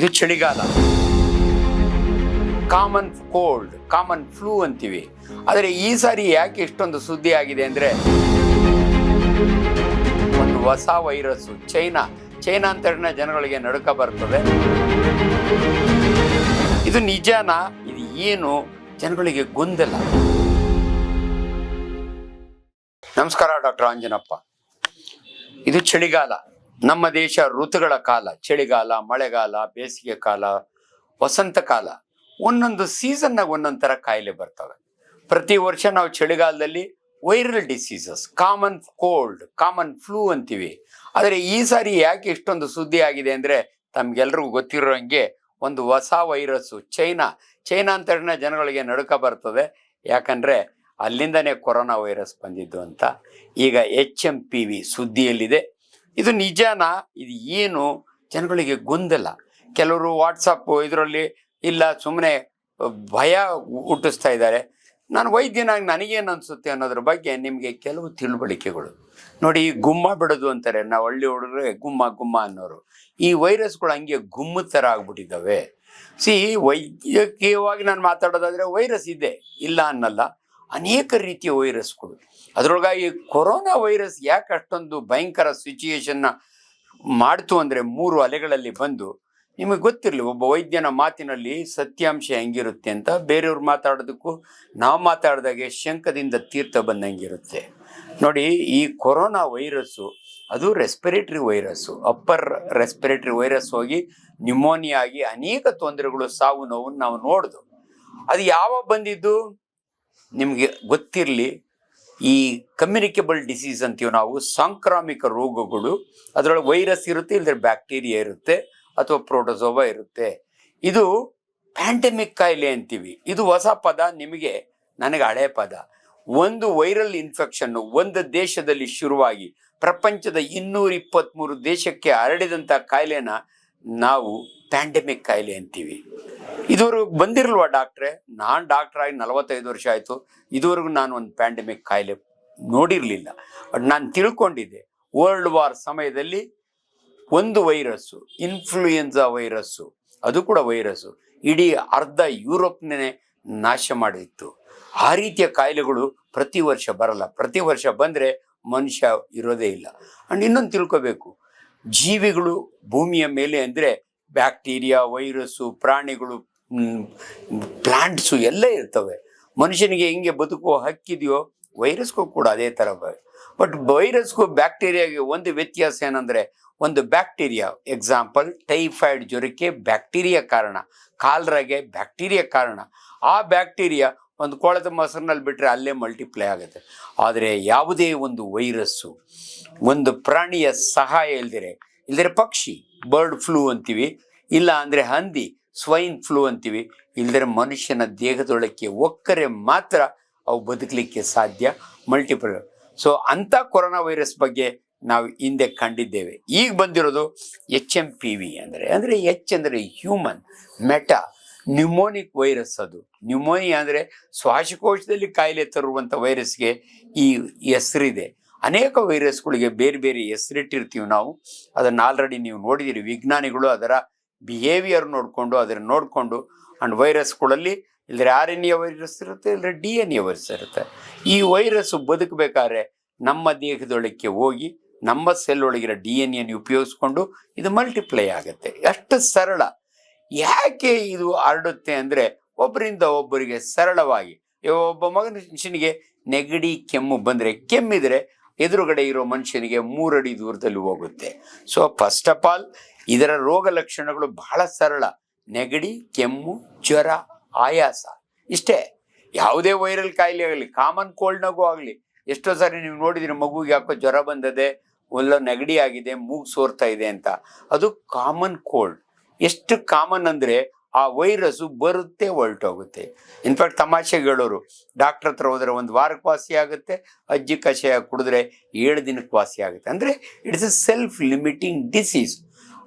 ಇದು ಚಳಿಗಾಲ. Common cold common flu ಅಂತೀವಿ. ಆದರೆ ಈ ಸಾರಿ ಯಾಕೆ ಇಷ್ಟೊಂದು ಸುದ್ದಿ ಆಗಿದೆ ಅಂದರೆ ಒಂದು ಹೊಸ ವೈರಸ್ಸು, ಚೈನಾ. ಚೈನಾ ಅಂತ ಜನಗಳಿಗೆ ನಡುಕ ಬರ್ತದೆ. ಇದು ನಿಜನಾ? ಇದು ಏನು? ಜನಗಳಿಗೆ ಗೊಂದಲ. ನಮಸ್ಕಾರ ಡಾಕ್ಟರ್ ಅಂಜನಪ್ಪ ಇದು ಚಳಿಗಾಲ. ನಮ್ಮ ದೇಶ ಋತುಗಳ ಕಾಲ, ಚಳಿಗಾಲ, ಮಳೆಗಾಲ, ಬೇಸಿಗೆ ಕಾಲ, ವಸಂತ ಕಾಲ ಒಂದೊಂದು ಸೀಸನ್ನಾಗ ಒಂದೊಂದು ಥರ ಕಾಯಿಲೆ ಬರ್ತವೆ. ಪ್ರತಿ ವರ್ಷ ನಾವು ಚಳಿಗಾಲದಲ್ಲಿ viral diseases common cold common flu ಅಂತೀವಿ. ಆದರೆ ಈ ಸಾರಿ ಯಾಕೆ ಇಷ್ಟೊಂದು ಸುದ್ದಿ ಆಗಿದೆ ಅಂದರೆ ತಮ್ಗೆಲ್ರಿಗೂ ಗೊತ್ತಿರೋ ಹಂಗೆ ಒಂದು ಹೊಸ ವೈರಸ್ಸು ಚೈನಾ. ಚೈನಾ ಅಂತ ಜನಗಳಿಗೆ ನಡುಕ ಬರ್ತದೆ. ಯಾಕಂದರೆ ಅಲ್ಲಿಂದನೇ ಕೊರೋನಾ ವೈರಸ್ ಬಂದಿದ್ದು ಅಂತ. ಈಗ ಎಚ್ ಎಂ ಪಿ ವಿ ಸುದ್ದಿಯಲ್ಲಿದೆ. ಇದು ನಿಜನಾ? ಇದು ಏನು? ಜನಗಳಿಗೆ ಗೊಂದಲ. ಕೆಲವರು ವಾಟ್ಸಪ್ ಇದರಲ್ಲಿ ಇಲ್ಲ ಸುಮ್ಮನೆ ಭಯ ಹುಟ್ಟಿಸ್ತಾ ಇದ್ದಾರೆ. ನಾನು ವೈದ್ಯನಾಗಿ ನನಗೇನು ಅನಿಸುತ್ತೆ ಅನ್ನೋದ್ರ ಬಗ್ಗೆ ನಿಮಗೆ ಕೆಲವು ತಿಳುವಳಿಕೆಗಳು. ನೋಡಿ, ಗುಮ್ಮ ಬಿಡೋದು ಅಂತಾರೆ. ನಾವು ಹಳ್ಳಿ ಹುಡುಗರೆ ಗುಮ್ಮ ಗುಮ್ಮ ಅನ್ನೋರು. ಈ ವೈರಸ್ಗಳು ಹಂಗೆ ಗುಮ್ಮ ಥರ ಆಗ್ಬಿಟ್ಟಿದ್ದಾವೆ. ಸಿ ವೈದ್ಯಕೀಯವಾಗಿ ನಾನು ಮಾತಾಡೋದಾದರೆ ವೈರಸ್ ಇದೆ. ಇಲ್ಲ ಅನ್ನಲ್ಲ. ಅನೇಕ ರೀತಿಯ ವೈರಸ್ಗಳು ಅದರೊಳಗಾಗಿ ಕೊರೋನಾ ವೈರಸ್ ಯಾಕೆ ಅಷ್ಟೊಂದು ಭಯಂಕರ ಸಿಚುಯೇಷನ್ನ ಮಾಡ್ತು ಅಂದರೆ ಮೂರು ಅಲೆಗಳಲ್ಲಿ ಬಂದು, ನಿಮಗೆ ಗೊತ್ತಿರಲಿ, ಒಬ್ಬ ವೈದ್ಯನ ಮಾತಿನಲ್ಲಿ ಸತ್ಯಾಂಶ ಹೆಂಗಿರುತ್ತೆ ಅಂತ ಬೇರೆಯವ್ರು ಮಾತಾಡೋದಕ್ಕೂ ನಾವು ಮಾತಾಡಿದಾಗೆ ಶಂಕದಿಂದ ತೀರ್ಥ ಬಂದಂಗಿರುತ್ತೆ. ನೋಡಿ, ಈ ಕೊರೋನಾ ವೈರಸ್ಸು, ಅದು respiratory virus. Upper respiratory virus ಹೋಗಿ ನ್ಯುಮೋನಿಯಾಗಿ ಅನೇಕ ತೊಂದರೆಗಳು ಸಾವು ನೋವನ್ನು ನಾವು ನೋಡ್ದು. ಅದು ಯಾವಾಗ ಬಂದಿದ್ದು? ನಿಮಗೆ ಗೊತ್ತಿರಲಿ, ಈ ಕಮ್ಯುನಿಕೇಬಲ್ ಡಿಸೀಸ್ ಅಂತೀವಿ ನಾವು, ಸಾಂಕ್ರಾಮಿಕ ರೋಗಗಳು, ಅದರೊಳಗೆ ವೈರಸ್ ಇರುತ್ತೆ ಇಲ್ಲದ್ರೆ ಬ್ಯಾಕ್ಟೀರಿಯಾ ಇರುತ್ತೆ, ಅಥವಾ ಪ್ರೋಟೋಸೋವಾ ಇರುತ್ತೆ. ಇದು ಪ್ಯಾಂಡಮಿಕ್ ಕಾಯಿಲೆ ಅಂತೀವಿ. ಇದು ಹೊಸ ಪದ, ನಿಮಗೆ ನನಗೆ ಹಳೆ ಪದ. ಒಂದು ವೈರಲ್ ಇನ್ಫೆಕ್ಷನ್ ಒಂದು ದೇಶದಲ್ಲಿ ಶುರುವಾಗಿ ಪ್ರಪಂಚದ ಇನ್ನೂರ ಇಪ್ಪತ್ತ್ಮೂರು ದೇಶಕ್ಕೆ ಹರಡಿದಂಥ ಕಾಯಿಲೆನ ನಾವು ಪ್ಯಾಂಡಮಿಕ್ ಕಾಯಿಲೆ ಅಂತೀವಿ. ಇದುವರೆಗೂ ಬಂದಿರಲ್ವಾ ಡಾಕ್ಟ್ರೆ ನಾನು ಡಾಕ್ಟ್ರ್ ಆಗಿ ನಲವತ್ತೈದು ವರ್ಷ ಆಯಿತು. ಇದುವರೆಗೂ ನಾನು ಒಂದು ಪ್ಯಾಂಡಮಿಕ್ ಕಾಯಿಲೆ ನೋಡಿರಲಿಲ್ಲ. ಬಟ್ ನಾನು ತಿಳ್ಕೊಂಡಿದ್ದೆ ವರ್ಲ್ಡ್ ವಾರ್ ಸಮಯದಲ್ಲಿ ಒಂದು ವೈರಸ್ಸು ಇನ್ಫ್ಲೂಯೆನ್ಸಾ ವೈರಸ್ಸು ಅದು ಕೂಡ ವೈರಸ್ಸು ಇಡೀ ಅರ್ಧ ಯುರೋಪ್ನೇ ನಾಶ ಮಾಡಿತ್ತು. ಆ ರೀತಿಯ ಕಾಯಿಲೆಗಳು ಪ್ರತಿ ವರ್ಷ ಬರಲ್ಲ. ಪ್ರತಿ ವರ್ಷ ಬಂದರೆ ಮನುಷ್ಯ ಇರೋದೇ ಇಲ್ಲ. ಆ್ಯಂಡ್ ಇನ್ನೊಂದು ತಿಳ್ಕೋಬೇಕು ಜೀವಿಗಳು ಭೂಮಿಯ ಮೇಲೆ ಅಂದರೆ ಬ್ಯಾಕ್ಟೀರಿಯಾ, ವೈರಸ್ಸು, ಪ್ರಾಣಿಗಳು ಪ್ಲಾಂಟ್ಸು ಎಲ್ಲ ಇರ್ತವೆ. ಮನುಷ್ಯನಿಗೆ ಹೆಂಗೆ ಬದುಕುವ ಹಕ್ಕಿದೆಯೋ ವೈರಸ್ಗೂ ಕೂಡ ಅದೇ ಥರ ಬಟ್ ವೈರಸ್ಗೂ ಬ್ಯಾಕ್ಟೀರಿಯಾಗೆ ಒಂದು ವ್ಯತ್ಯಾಸ ಏನಂದರೆ ಒಂದು ಬ್ಯಾಕ್ಟೀರಿಯಾ, ಎಕ್ಸಾಂಪಲ್ ಟೈಫಾಯ್ಡ್ ಜ್ವರಕ್ಕೆ ಬ್ಯಾಕ್ಟೀರಿಯಾ ಕಾರಣ, ಕಾಲ್ರಾಗೆ ಬ್ಯಾಕ್ಟೀರಿಯಾ ಕಾರಣ. ಆ ಬ್ಯಾಕ್ಟೀರಿಯಾ ಒಂದು ಕೊಳೆತ ಮೊಸರಿನಲ್ಲಿ ಬಿಟ್ಟರೆ ಅಲ್ಲೇ ಮಲ್ಟಿಪ್ಲೈ ಆಗುತ್ತೆ. ಆದರೆ ಯಾವುದೇ ಒಂದು ವೈರಸ್ಸು, ಒಂದು ಪ್ರಾಣಿಯ ಸಹಾಯ ಇಲ್ದಿರೆ ಇಲ್ದಿರೆ ಪಕ್ಷಿ ಬರ್ಡ್ ಫ್ಲೂ ಅಂತೀವಿ, ಇಲ್ಲ ಅಂದರೆ ಹಂದಿ ಸ್ವೈನ್ ಫ್ಲೂ ಅಂತೀವಿ, ಇಲ್ದಿರೆ ಮನುಷ್ಯನ ದೇಹದೊಳಕ್ಕೆ ಒಕ್ಕರೆ ಮಾತ್ರ ಅವು ಬದುಕಲಿಕ್ಕೆ ಸಾಧ್ಯ ಮಲ್ಟಿಪಲ್ ಸೊ ಅಂಥ ಕೊರೋನಾ ವೈರಸ್ ಬಗ್ಗೆ ನಾವು ಹಿಂದೆ ಕಂಡಿದ್ದೇವೆ. ಈಗ ಬಂದಿರೋದು ಎಚ್ ಎಂ ಪಿ ವಿ ಅಂದರೆ ಅಂದರೆ ಎಚ್ ಅಂದರೆ ಹ್ಯೂಮನ್ ಮೆಟಾ ನ್ಯೂಮೋನಿಕ್ ವೈರಸ್ ಅದು. ನ್ಯೂಮೋನಿಯಾ ಅಂದರೆ ಶ್ವಾಸಕೋಶದಲ್ಲಿ ಕಾಯಿಲೆ ತರುವಂಥ ವೈರಸ್ಗೆ ಈ ಹೆಸರಿದೆ. ಅನೇಕ ವೈರಸ್ಗಳಿಗೆ ಬೇರೆ ಬೇರೆ ಹೆಸರಿಟ್ಟಿರ್ತೀವಿ ನಾವು. ಅದನ್ನು ಆಲ್ರೆಡಿ ನೀವು ನೋಡಿದ್ದೀರಿ ವಿಜ್ಞಾನಿಗಳು ಅದರ ಬಿಹೇವಿಯರ್ ನೋಡಿಕೊಂಡು, ಅದನ್ನು ನೋಡಿಕೊಂಡು ಆ್ಯಂಡ್ ವೈರಸ್ಗಳಲ್ಲಿ ಇಲ್ಲದ್ರೆ ಆರ್ ಎನ್ ಎ ವೈರಸ್ ಇರುತ್ತೆ ಇಲ್ಲದ್ರೆ ಡಿ ಎನ್ ಎ ವೈರಸ್ ಇರುತ್ತೆ. ಈ ವೈರಸ್ಸು ಬದುಕಬೇಕಾದ್ರೆ ನಮ್ಮ ದೇಹದೊಳಕ್ಕೆ ಹೋಗಿ, ನಮ್ಮ ಸೆಲ್ ಒಳಗಿರೋ ಡಿ ಎನ್ ಎನ್ ಉಪಯೋಗಿಸ್ಕೊಂಡು ಇದು ಮಲ್ಟಿಪ್ಲೈ ಆಗುತ್ತೆ. ಅಷ್ಟು ಸರಳ. ಯಾಕೆ ಇದು ಹರಡುತ್ತೆ ಅಂದರೆ ಒಬ್ಬರಿಂದ ಒಬ್ಬರಿಗೆ ಸರಳವಾಗಿ ಒಬ್ಬ ಮನುಷ್ಯನಿಗೆ ನೆಗಡಿ, ಕೆಮ್ಮು ಬಂದರೆ ಕೆಮ್ಮಿದರೆ ಎದುರುಗಡೆ ಇರೋ ಮನುಷ್ಯನಿಗೆ ಮೂರಡಿ ದೂರದಲ್ಲಿ ಹೋಗುತ್ತೆ. ಸೊ ಫಸ್ಟ್ ಆಫ್ ಆಲ್ ಇದರ ರೋಗ ಲಕ್ಷಣಗಳು ಬಹಳ ಸರಳ. ನೆಗಡಿ, ಕೆಮ್ಮು, ಜ್ವರ, ಆಯಾಸ. ಇಷ್ಟೇ. ಯಾವುದೇ ವೈರಲ್ ಕಾಯಿಲೆ ಆಗಲಿ ಕಾಮನ್ ಕೋಲ್ಡ್ನಾಗೂ ಆಗಲಿ, ಎಷ್ಟೋ ಸಾರಿ ನೀವು ನೋಡಿದಿರಿ ಮಗುಗೆ ಯಾಕೋ ಜ್ವರ ಬಂದದೆ, ಒಲ್ಲ ನೆಗಡಿ ಆಗಿದೆ, ಮೂಗು ಸೋರ್ತಾ ಇದೆ ಅಂತ. ಅದು ಕಾಮನ್ ಕೋಲ್ಡ್ ಎಷ್ಟು ಕಾಮನ್ ಅಂದರೆ ಆ ವೈರಸ್ಸು ಬರುತ್ತೆ, ಹೊರಟೋಗುತ್ತೆ. ಇನ್ಫ್ಯಾಕ್ಟ್ ತಮಾಷೆಗೆ ಹೇಳೋರು ಡಾಕ್ಟ್ರ್ ಹತ್ರ ಹೋದ್ರೆ ಒಂದು ವಾರಕ್ಕೆ ವಾಸಿ ಆಗುತ್ತೆ, ಅಜ್ಜಿ ಕಷಾಯ ಕುಡಿದ್ರೆ ಏಳು ದಿನಕ್ಕೆ ವಾಸಿ ಆಗುತ್ತೆ. ಅಂದರೆ it's a self limiting disease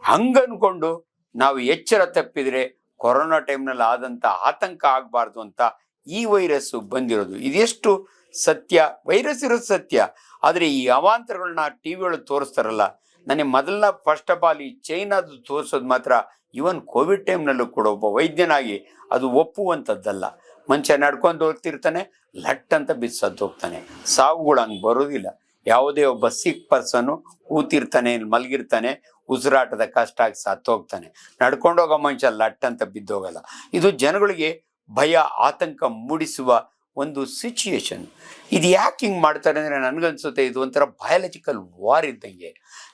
ಹಂಗನ್ಕೊಂಡು ನಾವು ಎಚ್ಚರ ತಪ್ಪಿದರೆ ಕೊರೋನಾ ಟೈಮ್ನಲ್ಲಿ ಆದಂಥ ಆತಂಕ ಆಗಬಾರ್ದು ಅಂತ ಈ ವೈರಸ್ಸು ಬಂದಿರೋದು. ಇದೆಷ್ಟು ಸತ್ಯ? ವೈರಸ್ ಇರೋದು ಸತ್ಯ. ಆದರೆ ಈ ಅವಾಂತರಗಳನ್ನ ಟಿ ಒಳಗೆ ತೋರಿಸ್ತಾರಲ್ಲ, ನನಗೆ ಮೊದಲನ ಫಸ್ಟ್ ಆಫ್ ಆಲ್ ಈ ಚೈನಾದು ತೋರಿಸೋದು ಮಾತ್ರ ಇವನ್ ಕೋವಿಡ್ ಟೈಮ್ನಲ್ಲೂ ಕೂಡ ಒಬ್ಬ ವೈದ್ಯನಾಗಿ ಅದು ಒಪ್ಪುವಂಥದ್ದಲ್ಲ. ಮನುಷ್ಯ ನಡ್ಕೊಂಡು ಹೋಗ್ತಿರ್ತಾನೆ ಲಟ್ ಅಂತ ಬಿದ್ದು ಹೋಗ್ತಾನೆ. ಸಾವುಗಳು ಹಂಗೆ ಬರೋದಿಲ್ಲ. ಯಾವುದೇ ಒಬ್ಬ ಸಿಕ್ ಪರ್ಸನ್ನು ಕೂತಿರ್ತಾನೆ, ಮಲಗಿರ್ತಾನೆ, ಉಸಿರಾಟದ ಕಷ್ಟ ಆಗಿ ಸತ್ತೋಗ್ತಾನೆ ನಡ್ಕೊಂಡೋಗೋ ಮನುಷ್ಯ ಲಟ್ ಅಂತ ಬಿದ್ದೋಗಲ್ಲ. ಇದು ಜನಗಳಿಗೆ ಭಯ, ಆತಂಕ ಮೂಡಿಸುವ ಒಂದು ಸಿಚುಯೇಷನ್ ಇದು ಯಾಕೆ ಹಿಂಗೆ ಮಾಡ್ತಾರೆ ಅಂದರೆ ನನಗನ್ಸುತ್ತೆ ಇದು ಒಂಥರ ಬಯಾಲಜಿಕಲ್ ವಾರ್ ಇದ್ದಂಗೆ.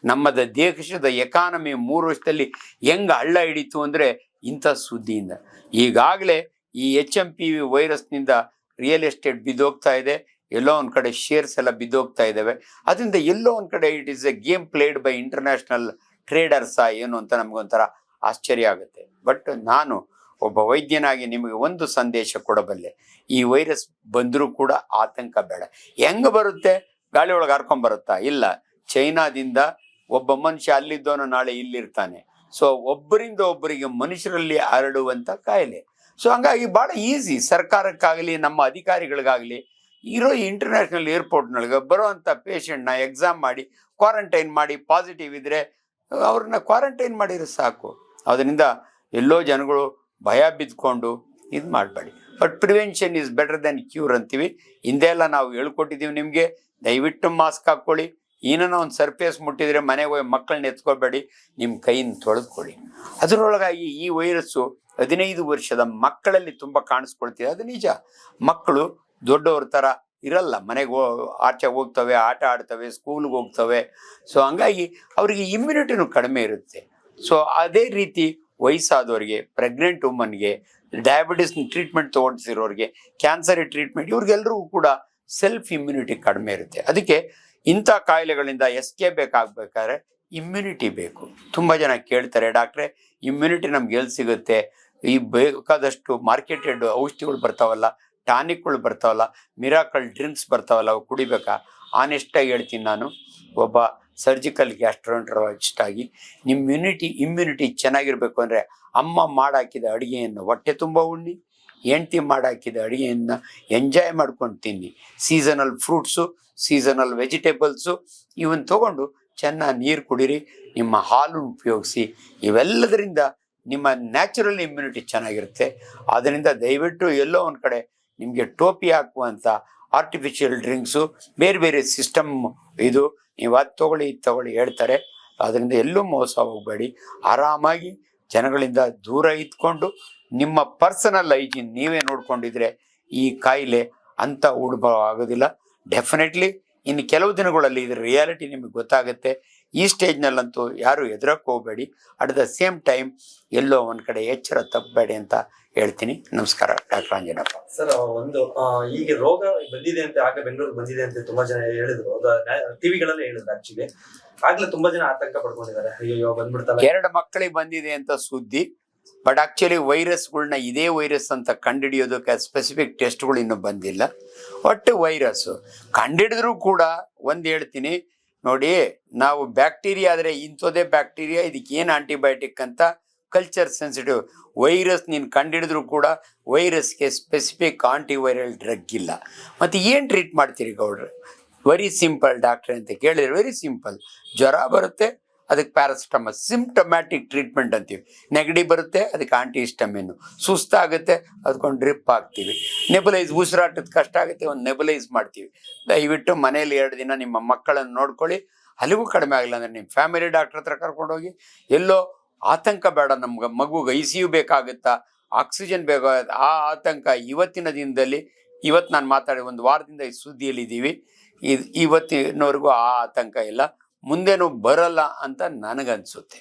ನಮ್ಮದ ದೇಶದ ಎಕಾನಮಿ ಮೂರು ವರ್ಷದಲ್ಲಿ ಹೆಂಗೆ ಹಳ್ಳ ಹಿಡಿತು ಅಂದರೆ ಇಂಥ ಸುದ್ದಿಯಿಂದ. ಈಗಾಗಲೇ ಈ ಎಚ್ ಎಂ ಪಿ ವಿ ವೈರಸ್ನಿಂದ ರಿಯಲ್ ಎಸ್ಟೇಟ್ ಬಿದ್ದೋಗ್ತಾ ಇದೆ. ಎಲ್ಲೋ ಒಂದು ಕಡೆ ಶೇರ್ಸ್ ಎಲ್ಲ ಬಿದ್ದೋಗ್ತಾ ಇದ್ದಾವೆ ಅದರಿಂದ ಎಲ್ಲೋ ಒಂದು ಕಡೆ it is a game played by international ಟ್ರೇಡರ್ಸಾ ಏನು ಅಂತ ನಮಗೊಂಥರ ಆಶ್ಚರ್ಯ ಆಗುತ್ತೆ. ಬಟ್ ನಾನು ಒಬ್ಬ ವೈದ್ಯನಾಗಿ ನಿಮಗೆ ಒಂದು ಸಂದೇಶ ಕೊಡಬಲ್ಲೆ ಈ ವೈರಸ್ ಬಂದರೂ ಕೂಡ ಆತಂಕ ಬೇಡ. ಹೆಂಗೆ ಬರುತ್ತೆ? ಗಾಳಿ ಒಳಗೆ ಹರ್ಕೊಂಡ್ ಬರುತ್ತಾ? ಇಲ್ಲ. ಚೈನಾದಿಂದ ಒಬ್ಬ ಮನುಷ್ಯ ಅಲ್ಲಿದ್ದವನು ನಾಳೆ ಇಲ್ಲಿರ್ತಾನೆ. ಸೊ ಒಬ್ಬರಿಂದ ಒಬ್ಬರಿಗೆ ಮನುಷ್ಯರಲ್ಲಿ ಹರಡುವಂತ ಕಾಯಿಲೆ. ಸೊ ಹಂಗಾಗಿ ಬಹಳ ಈಸಿ. ಸರ್ಕಾರಕ್ಕಾಗಲಿ, ನಮ್ಮ ಅಧಿಕಾರಿಗಳಿಗಾಗಲಿ, ಇರೋ ಇಂಟರ್ನ್ಯಾಷನಲ್ ಏರ್ಪೋರ್ಟ್ನೊಳಗೆ ಬರುವಂಥ ಪೇಷಂಟ್ನ ಎಕ್ಸಾಮ್ ಮಾಡಿ, ಕ್ವಾರಂಟೈನ್ ಮಾಡಿ, ಪಾಸಿಟಿವ್ ಇದ್ರೆ ಅವ್ರನ್ನ ಕ್ವಾರಂಟೈನ್ ಮಾಡಿದ್ರೆ ಸಾಕು. ಅದರಿಂದ ಎಲ್ಲೋ ಜನಗಳು ಭಯ ಬಿದ್ಕೊಂಡು ಇದು ಮಾಡಬೇಡಿ. But prevention is better than cure ಅಂತೀವಿ. ಹಿಂದೆ ಎಲ್ಲ ನಾವು ಹೇಳ್ಕೊಟ್ಟಿದ್ದೀವಿ ನಿಮಗೆ. ದಯವಿಟ್ಟು ಮಾಸ್ಕ್ ಹಾಕ್ಕೊಳ್ಳಿ. ಏನೋ ಒಂದು ಸರ್ಫೇಸ್ ಮುಟ್ಟಿದರೆ ಮನೆಗೆ ಹೋಗಿ ಮಕ್ಕಳನ್ನ ಎತ್ಕೊಳ್ಬೇಡಿ ನಿಮ್ಮ ಕೈಯಿಂದ ತೊಳೆದುಕೊಳ್ಳಿ ಅದರೊಳಗಾಗಿ ಈ ವೈರಸ್ಸು ಹದಿನೈದು ವರ್ಷದ ಮಕ್ಕಳಲ್ಲಿ ತುಂಬ ಕಾಣಿಸ್ಕೊಳ್ತಿದೆ. ಅದು ನಿಜ. ಮಕ್ಕಳು ದೊಡ್ಡವ್ರ ಥರ ಇರಲ್ಲ. ಮನೆಗೆ ಹೋ, ಆಚೆ ಹೋಗ್ತವೆ, ಆಟ ಆಡ್ತವೆ ಸ್ಕೂಲ್ಗೆ ಹೋಗ್ತವೆ. ಸೊ ಹಂಗಾಗಿ ಅವರಿಗೆ ಇಮ್ಯುನಿಟಿನೂ ಕಡಿಮೆ ಇರುತ್ತೆ. ಸೊ ಅದೇ ರೀತಿ ವಯಸ್ಸಾದವರಿಗೆ ಪ್ರೆಗ್ನೆಂಟ್ ವುಮನ್ಗೆ ಡಯಾಬಿಟಿಸ್ ಟ್ರೀಟ್ಮೆಂಟ್ ತೊಗೊಂಡಿರೋರಿಗೆ ಕ್ಯಾನ್ಸರ್ ಟ್ರೀಟ್ಮೆಂಟ್ ಇವ್ರಿಗೆಲ್ರಿಗೂ ಕೂಡ ಸೆಲ್ಫ್ ಇಮ್ಯುನಿಟಿ ಕಡಿಮೆ ಇರುತ್ತೆ. ಅದಕ್ಕೆ ಇಂಥ ಕಾಯಿಲೆಗಳಿಂದ ಎಸ್ಕೇಬೇಕಾಗಬೇಕಾದ್ರೆ ಇಮ್ಯುನಿಟಿ ಬೇಕು. ತುಂಬ ಜನ ಕೇಳ್ತಾರೆ, ಡಾಕ್ಟ್ರೆ ಇಮ್ಯುನಿಟಿ ನಮ್ಗೆ ಎಲ್ಲಿ ಸಿಗುತ್ತೆ? ಈ ಬೇಕಾದಷ್ಟು ಮಾರ್ಕೆಟೆಡ್ ಔಷಧಿಗಳು ಬರ್ತಾವಲ್ಲ ಟಾನಿಕ್ಗಳು ಬರ್ತಾವಲ್ಲ ಮಿರಾಕಲ್ ಡ್ರಿಂಕ್ಸ್ ಬರ್ತಾವಲ್ಲ, ಅವು ಕುಡಿಬೇಕಾ? ಆನೆಸ್ಟಾಗಿ ಹೇಳ್ತೀನಿ ನಾನು. ಒಬ್ಬ ಸರ್ಜಿಕಲ್ ಗ್ಯಾಸ್ಟ್ರೋಂಟ್ರಾಲಜಿಸ್ಟ್ ಆಗಿ ನಿಮ್ಮ ಇಮ್ಯುನಿಟಿ ಇಮ್ಯುನಿಟಿ ಚೆನ್ನಾಗಿರ್ಬೇಕು ಅಂದರೆ ಅಮ್ಮ ಮಾಡಾಕಿದ ಅಡುಗೆಯನ್ನು ಹೊಟ್ಟೆ ತುಂಬ ಉಣ್ಣಿ, ಹೆಂಡ್ತಿ ಮಾಡಾಕಿದ ಅಡುಗೆಯನ್ನು ಎಂಜಾಯ್ ಮಾಡ್ಕೊಂಡು ತಿನ್ನಿ. ಸೀಸನಲ್ ಫ್ರೂಟ್ಸು ಸೀಸನಲ್ ವೆಜಿಟೇಬಲ್ಸು ಇವನ್ನು ತಗೊಂಡು ಚೆನ್ನಾಗಿ ನೀರು ಕುಡೀರಿ, ನಿಮ್ಮ ಹಾಲು ಉಪಯೋಗಿಸಿ. ಇವೆಲ್ಲದರಿಂದ ನಿಮ್ಮ ನ್ಯಾಚುರಲ್ ಇಮ್ಯುನಿಟಿ ಚೆನ್ನಾಗಿರುತ್ತೆ. ಅದರಿಂದ ದಯವಿಟ್ಟು ಎಲ್ಲೋ ಒಂದು ಕಡೆ ನಿಮಗೆ ಟೋಪಿ ಹಾಕುವಂಥ ಆರ್ಟಿಫಿಷಿಯಲ್ ಡ್ರಿಂಕ್ಸು ಬೇರೆ ಬೇರೆ ಸಿಸ್ಟಮ್ ಇದು ನೀವು ಅದು ತಗೊಳ್ಳಿ, ಇದು ತಗೊಳ್ಳಿ ಹೇಳ್ತಾರೆ. ಅದರಿಂದ ಎಲ್ಲೂ ಮೋಸ ಹೋಗಬೇಡಿ. ಆರಾಮಾಗಿ ಜನಗಳಿಂದ ದೂರ ಇದ್ಕೊಂಡು ನಿಮ್ಮ ಪರ್ಸನಲ್ ಹೈಜೀನ್ ನೀವೇ ನೋಡ್ಕೊಂಡಿದ್ರೆ ಈ ಕಾಯಿಲೆ ಅಂತ ಉಡ್ಭವ ಆಗೋದಿಲ್ಲ. ಡೆಫಿನೆಟ್ಲಿ ಇನ್ನು ಕೆಲವು ದಿನಗಳಲ್ಲಿ ಇದರ ರಿಯಾಲಿಟಿ ನಿಮಗೆ ಗೊತ್ತಾಗುತ್ತೆ. ಈ ಸ್ಟೇಜ್ನಲ್ಲಂತೂ ಯಾರು ಎದುರಕ್ಕೆ ಹೋಗಬೇಡಿ. ಅಟ್ ದ ಸೇಮ್ ಟೈಮ್ ಎಲ್ಲೋ ಒಂದು ಕಡೆ ಎಚ್ಚರ ತಪ್ಪಬೇಡಿ ಅಂತ ಹೇಳ್ತೀನಿ. ನಮಸ್ಕಾರ ಡಾಕ್ಟರ್ ಅಂಜನಪ್ಪ ಸರ್ ಒಂದು ಈಗ ರೋಗ ಬಂದಿದೆ ಅಂತ ಆಗ ಬೆಂಗಳೂರು ಬಂದಿದೆ ಅಂತ ತುಂಬಾ ಜನ ಹೇಳಿದ್ರು. ಟಿವಿಗಳಲ್ಲೇ ಹೇಳಿದ್ರು ಆಕ್ಚುಲಿ ಆಗ್ಲೇ ತುಂಬಾ ಜನ ಆತಂಕ ಪಡ್ಕೊಂಡಿದ್ದಾರೆ. ಅಯ್ಯೋ ಬಂದ್ಬಿಡ್ತಾರೆ ಎರಡು ಮಕ್ಕಳಿಗೆ ಬಂದಿದೆ ಅಂತ ಸುದ್ದಿ ಬಟ್ ಆಕ್ಚುಲಿ ವೈರಸ್ಗಳನ್ನ ಇದೇ ವೈರಸ್ ಅಂತ ಕಂಡುಹಿಡಿಯೋದಕ್ಕೆ ಸ್ಪೆಸಿಫಿಕ್ ಟೆಸ್ಟ್ಗಳು ಇನ್ನೂ ಬಂದಿಲ್ಲ. ಒಟ್ಟು ವೈರಸ್ಸು ಕಂಡಿಡಿದ್ರು ಕೂಡ ಒಂದು ಹೇಳ್ತೀನಿ ನೋಡಿ, ನಾವು ಬ್ಯಾಕ್ಟೀರಿಯಾ ಆದರೆ ಇಂಥದೇ ಬ್ಯಾಕ್ಟೀರಿಯಾ, ಇದಕ್ಕೆ ಏನು ಆಂಟಿಬಯೋಟಿಕ್ ಅಂತ ಕಲ್ಚರ್ ಸೆನ್ಸಿಟಿವ್ ವೈರಸ್ ನೀನು ಕಂಡಿಡಿದ್ರು ಕೂಡ ವೈರಸ್ಗೆ ಸ್ಪೆಸಿಫಿಕ್ ಆಂಟಿವೈರಲ್ ಡ್ರಗ್ ಇಲ್ಲ. ಮತ್ತು ಏನು ಟ್ರೀಟ್ ಮಾಡ್ತೀರಿ ಗೌಡ್ರೆ? ವೆರಿ ಸಿಂಪಲ್ ಡಾಕ್ಟ್ರೆ ಅಂತ ಕೇಳಿದ್ರೆ ವೆರಿ ಸಿಂಪಲ್ ಜ್ವರ ಬರುತ್ತೆ ಅದಕ್ಕೆ ಪ್ಯಾರಾಸಿಟಮಲ್ ಸಿಂಪ್ಟಮ್ಯಾಟಿಕ್ ಟ್ರೀಟ್ಮೆಂಟ್ ಅಂತೀವಿ. ನೆಗಡಿ ಬರುತ್ತೆ, ಅದಕ್ಕೆ ಆಂಟಿ ಹಿಸ್ಟಮಿನ್ನು ಸುಸ್ತಾಗುತ್ತೆ ಅದಕ್ಕೊಂದು ಡ್ರಿಪ್ ಹಾಕ್ತೀವಿ. ನೆಬಲೈಸ್ ಉಸಿರಾಟದ ಕಷ್ಟ ಆಗುತ್ತೆ, ಒಂದು ನೆಬಲೈಸ್ ಮಾಡ್ತೀವಿ. ದಯವಿಟ್ಟು ಮನೇಲಿ ಎರಡು ದಿನ ನಿಮ್ಮ ಮಕ್ಕಳನ್ನು ನೋಡ್ಕೊಳ್ಳಿ. ಅಲ್ಲಿಗೂ ಕಡಿಮೆ ಆಗಿಲ್ಲ ಅಂದರೆ ನಿಮ್ಮ ಫ್ಯಾಮಿಲಿ ಡಾಕ್ಟ್ರ್ ಹತ್ರ ಕರ್ಕೊಂಡೋಗಿ. ಎಲ್ಲೋ ಆತಂಕ ಬೇಡ ನಮ್ಗೆ ಮಗುಗೆ ಐ ಸಿ ಯು ಬೇಕಾಗುತ್ತಾ ಆಕ್ಸಿಜನ್ ಬೇಕಾಗುತ್ತೆ, ಆ ಆತಂಕ ಇವತ್ತಿನ ದಿನದಲ್ಲಿ ಇವತ್ತು ನಾನು ಮಾತಾಡಿ ಒಂದು ವಾರದಿಂದ ಈ ಸುದ್ದಿಯಲ್ಲಿದ್ದೀವಿ. ಇದು, ಇವತ್ತಿನವರೆಗೂ ಆ ಆತಂಕ ಇಲ್ಲ. ಮುಂದೇನು ಬರಲ್ಲ ಅಂತ ನನಗನ್ಸುತ್ತೆ.